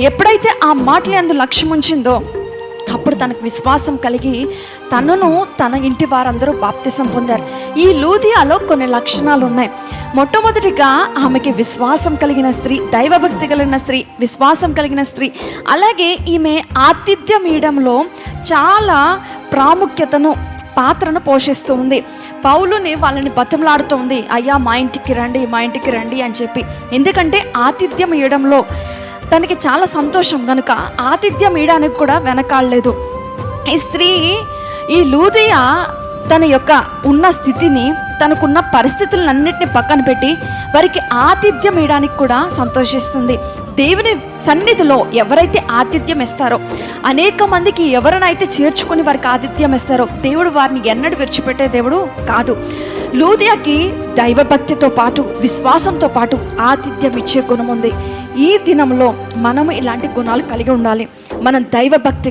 ఎప్పుడైతే ఆ మాటలు అందు లక్ష్యం ఉంచిందో అప్పుడు తనకు విశ్వాసం కలిగి తనను తన ఇంటి వారందరూ బాప్తిసం పొందారు. ఈ లూదియాలో కొన్ని లక్షణాలు ఉన్నాయి. మొట్టమొదటిగా ఆమెకి విశ్వాసం కలిగిన స్త్రీ దైవభక్తి కలిగిన స్త్రీ విశ్వాసం కలిగిన స్త్రీ అలాగే ఈమె ఆతిథ్యం ఇయడంలో చాలా ప్రాముఖ్యతను పాత్రను పోషిస్తూ ఉంది. పౌలుని వాళ్ళని బతంలాడుతూ అయ్యా మా ఇంటికి రండి మా ఇంటికి రండి అని చెప్పి. ఎందుకంటే ఆతిథ్యం ఇవ్వడంలో తనకి చాలా సంతోషం. కనుక ఆతిథ్యం ఇయడానికి కూడా వెనకాడలేదు. ఈ స్త్రీ ఈ లూదియ తన యొక్క ఉన్న స్థితిని తనకున్న పరిస్థితులన్నింటినీ పక్కన పెట్టి వారికి ఆతిథ్యం ఇవ్వడానికి కూడా సంతోషిస్తుంది. దేవుని సన్నిధిలో ఎవరైతే ఆతిథ్యం ఇస్తారో అనేక మందికి ఎవరినైతే చేర్చుకుని వారికి ఆతిథ్యం ఇస్తారో దేవుడు వారిని ఎన్నడూ విడిచిపెట్టే దేవుడు కాదు. లూదియాకి దైవభక్తితో పాటు విశ్వాసంతో పాటు ఆతిథ్యం ఇచ్చే గుణం ఉంది. ఈ దినంలో మనము ఇలాంటి గుణాలు కలిగి ఉండాలి. మనం దైవభక్తి